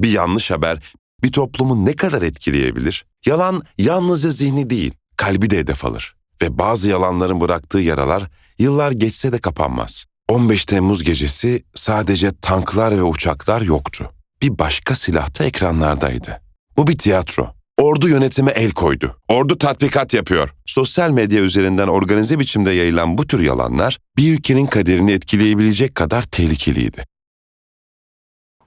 Bir yanlış haber bir toplumu ne kadar etkileyebilir? Yalan yalnızca zihni değil, kalbi de hedef alır. Ve bazı yalanların bıraktığı yaralar yıllar geçse de kapanmaz. 15 Temmuz gecesi sadece tanklar ve uçaklar yoktu. Bir başka silah da ekranlardaydı. Bu bir tiyatro. Ordu yönetime el koydu. Ordu tatbikat yapıyor. Sosyal medya üzerinden organize biçimde yayılan bu tür yalanlar bir ülkenin kaderini etkileyebilecek kadar tehlikeliydi.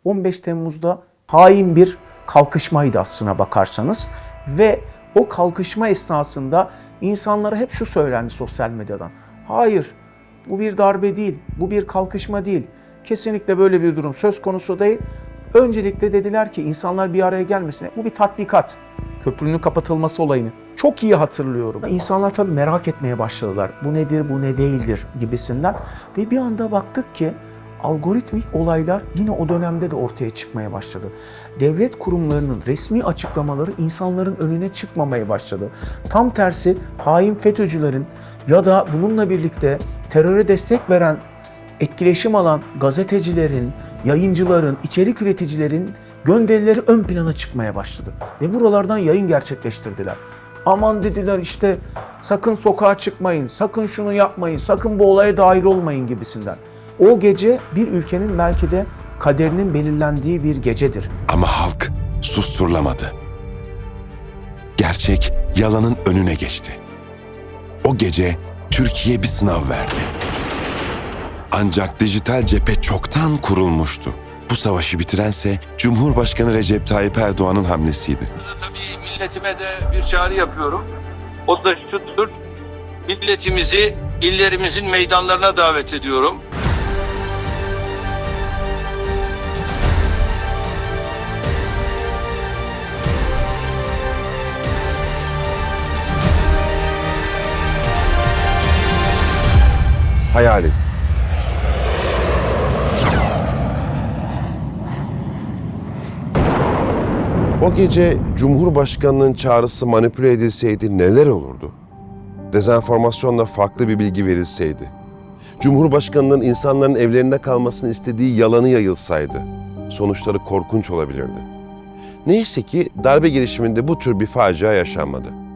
15 Temmuz'da hain bir kalkışmaydı aslına bakarsanız ve o kalkışma esnasında insanlara hep şu söylendi sosyal medyadan. Hayır, bu bir darbe değil, bu bir kalkışma değil. Kesinlikle böyle bir durum söz konusu değil. Öncelikle dediler ki insanlar bir araya gelmesin. Bu bir tatbikat. Köprünün kapatılması olayını. Çok iyi hatırlıyorum. İnsanlar tabii merak etmeye başladılar. Bu nedir, bu ne değildir gibisinden. Ve bir anda baktık ki algoritmik olaylar yine o dönemde de ortaya çıkmaya başladı. Devlet kurumlarının resmi açıklamaları insanların önüne çıkmamaya başladı. Tam tersi hain FETÖ'cülerin ya da bununla birlikte teröre destek veren, etkileşim alan gazetecilerin, yayıncıların, içerik üreticilerin gönderileri ön plana çıkmaya başladı. Ve buralardan yayın gerçekleştirdiler. Aman dediler işte sakın sokağa çıkmayın, sakın şunu yapmayın, sakın bu olaya dahil olmayın gibisinden. O gece bir ülkenin belki de kaderinin belirlendiği bir gecedir. Ama halk susturulamadı. Gerçek yalanın önüne geçti. O gece Türkiye bir sınav verdi. Ancak dijital cephe çoktan kurulmuştu. Bu savaşı bitirense Cumhurbaşkanı Recep Tayyip Erdoğan'ın hamlesiydi. Tabii milletime de bir çağrı yapıyorum. O da şudur. Milletimizi illerimizin meydanlarına davet ediyorum. Hayal edin. O gece Cumhurbaşkanı'nın çağrısı manipüle edilseydi neler olurdu? Dezenformasyonla farklı bir bilgi verilseydi. Cumhurbaşkanı'nın insanların evlerinde kalmasını istediği yalanı yayılsaydı. Sonuçları korkunç olabilirdi. Neyse ki darbe girişiminde bu tür bir facia yaşanmadı.